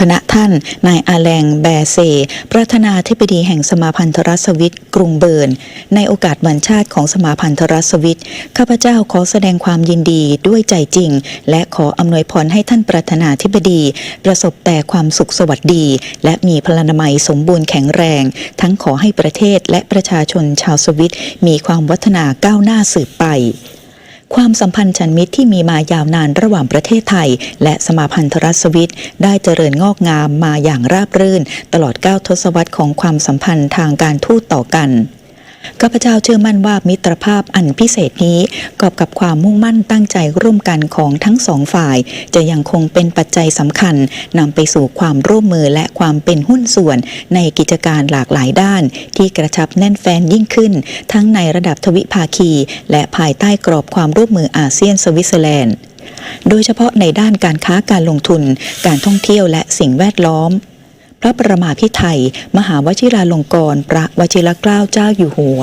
พณะท่าน นายอาแลงแบเซ ประธานาธิบดีแห่งสมาพันธรัฐสวิตกรุงเบิร์น ในโอกาสวันชาติของสมาพันธรัฐสวิตข้าพเจ้าขอแสดงความยินดีด้วยใจจริง และขออำนวยพรให้ท่านประธานาธิบดี ประสบแต่ความสุขสวัสดี และมีพลานามัยสมบูรณ์แข็งแรง ทั้งขอให้ประเทศและประชาชนชาวสวิตมีความวัฒนาก้าวหน้าสืบไป ความสัมพันธ์ชันมิตรที่มีมายาวนานระหว่างประเทศไทย และสมาพันธรัฐสวิตได้เจริญงอกงามมาอย่างราบรื่น ตลอด9ทศวรรษของความสัมพันธ์ทางการทูตต่อกัน ข้าพเจ้าเชื่อมั่นว่ามิตรภาพอันพิเศษนี้กอบกับความมุ่งมั่นตั้งใจร่วมกันของทั้งสองฝ่าย จะยังคงเป็นปัจจัยสำคัญนำไปสู่ความร่วมมือและความเป็นหุ้นส่วนในกิจการหลากหลายด้าน ที่กระชับแน่นแฟนยิ่งขึ้น ทั้งในระดับทวิภาคี และภายใต้กรอบความร่วมมืออาเซียนสวิตเซอร์แลนด์โดยเฉพาะในด้านการค้าการลงทุน การท่องเที่ยวและสิ่งแวดล้อม พระประมาพิไทยมหาวชิราลงกรณ์พระวชิรเกล้าเจ้าอยู่หัว